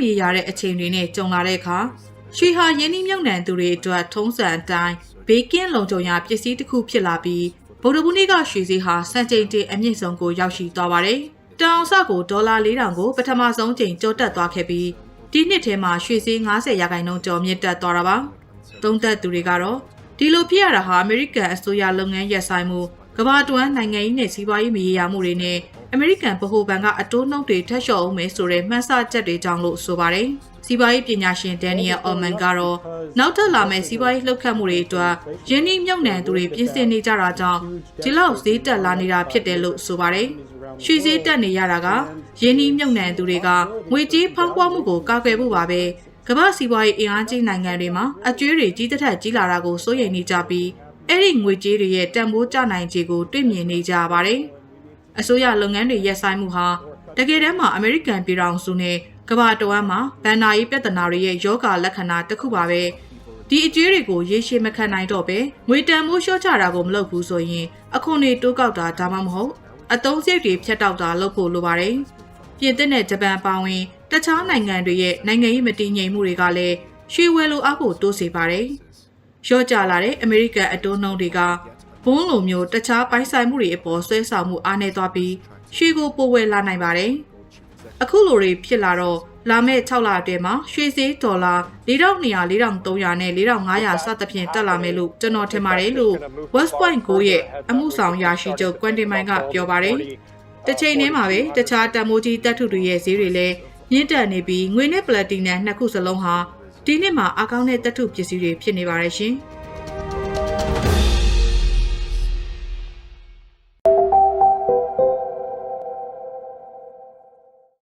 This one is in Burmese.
မရေရာတဲ့အချိန်တွေနဲ့ကြုံလာတဲ့အခါရွှေဟာရင်းနှီးမြှုပ်နှံသူတွေအတွက်ထုံးစံအတိုင်းဘေးကင်းလုံခြုံရာပစ္စည်းတစ်ခုဖြစ်လာပြီးဗုဒ္ဓဘူးနေ့ကရွှေဈေးဟာစံချိန်တင်အမြင့်ဆုံးကိုရောက်ရှိသွားပါတယ်။တောင်ဆကိုဒေါ်လာ4000ကိုပထမဆုံးချိန်ကျော်တက်သွားခဲ့ပြီးဒီနှစ်ထဲမှာရွှေဈေး90ရာခိုင်နှုန်းကျော်မြင့်တက်သွားတာပါ။သုံးသက်သူတွေကတော့ဒီလိုဖြစ်ရတာဟာအမေရိကန်အစိုးရလုပ်ငန်းရပ်ဆိုင်မှုကမ္ဘာတွင်းနိုင်ငံရေးနဲ့စီးပွားရေးမရေရာမှုတွေနဲ့ အမေရိကန်ဗဟိုဘဏ်ကအတိုးနှုန်းတွေထပ်လျှော့အောင်မယ်ဆိုတဲ့မှန်းဆချက်တွေကြောင့်လို့ဆိုပါတယ်။စီးပွားရေးပညာရှင်ဒန်နီယယ်အော်မန်ကတော့နောက်ထပ်လာမယ့်စီးပွားရေးလှုပ်ခတ်မှုတွေအတွက်ယင်းနှိမ့်မြုပ်နှံသူတွေပြင်ဆင်နေကြတာကြောင့်ဒီလောက်ဈေးတက်လာနေတာဖြစ်တယ်လို့ဆိုပါတယ်။ရွှေဈေးတက်နေရတာကယင်းနှိမ့်မြုပ်နှံသူတွေကငွေကြေးဖောင်းပွားမှုကိုကာကွယ်ဖို့ပါပဲ။ကမ္ဘာစီးပွားရေးအင်အားကြီးနိုင်ငံတွေမှာအကျွေးတွေကြီးတစ်ထက်ကြီးလာတာကိုစိုးရိမ်နေကြပြီးအဲ့ဒီငွေကြေးတွေရဲ့တန်ဖိုးကျနိုင်ခြေကိုတွေ့မြင်နေကြပါတယ်။ အစိုးရလုပ်ငန်းတွေရပ်ဆိုင်းမှုဟာတကယ်တမ်းမှာအမေရိကန်ပြည်ထောင်စုနဲ့ကမ္ဘာတဝမ်းမှာဗန်နာရေးပြဿနာတွေရဲ့ယောဂလက္ခဏာတစ်ခုပါပဲ။ဒီအကျွေးတွေကိုရေရှည်မခံနိုင်တော့ပဲငွေတန်မိုးလျှော့ချတာကိုမလုပ်ဘူးဆိုရင်အခွန်တွေတိုးကောက်တာဒါမှမဟုတ်အတုံးစရိတ်တွေဖြတ်တောက်တာလုပ်ဖို့လိုပါတယ်။ပြင်သစ်နဲ့ဂျပန်ပါဝင်တခြားနိုင်ငံတွေရဲ့နိုင်ငံရေးမတည်ငြိမ်မှုတွေကလည်းရွှေဝယ်လိုအားကိုတိုးစေပါတယ်။လျှော့ကျလာတဲ့အမေရိကန်အတိုးနှုန်းတွေက ဘုန်းလိုမျိုးတခြားပိုင်းဆိုင်မှုတွေအပေါ်ဆွဲဆောင်မှုအားနည်းသွားပြီးရွှေကိုပိုဝယ်လာနိုင်ပါတယ်။အခုလိုတွေဖြစ်လာတော့လာမယ့်6လအတွင်းမှာရွှေဈေးဒေါ်လာ4200 4300နဲ့4500စသဖြင့်တက်လာမယ်လို့ကျွန်တော်ထင်ပါတယ်လို့ West Point ကိုရဲ့အမှုဆောင်ရာရှိချုပ်ကွမ်တင်မိုင်ကပြောပါတယ်။တစ်ချိန်တည်းမှာပဲတခြားတန်မိုးကြီးတပ်ထုတွေရဲ့ဈေးတွေလည်းမြင့်တက်နေပြီးငွေနဲ့ပလက်တီနမ်နှစ်ခုစလုံးဟာဒီနှစ်မှာအကောင်းတဲ့တပ်ထုပစ္စည်းတွေဖြစ်နေပါတယ်ရှင်။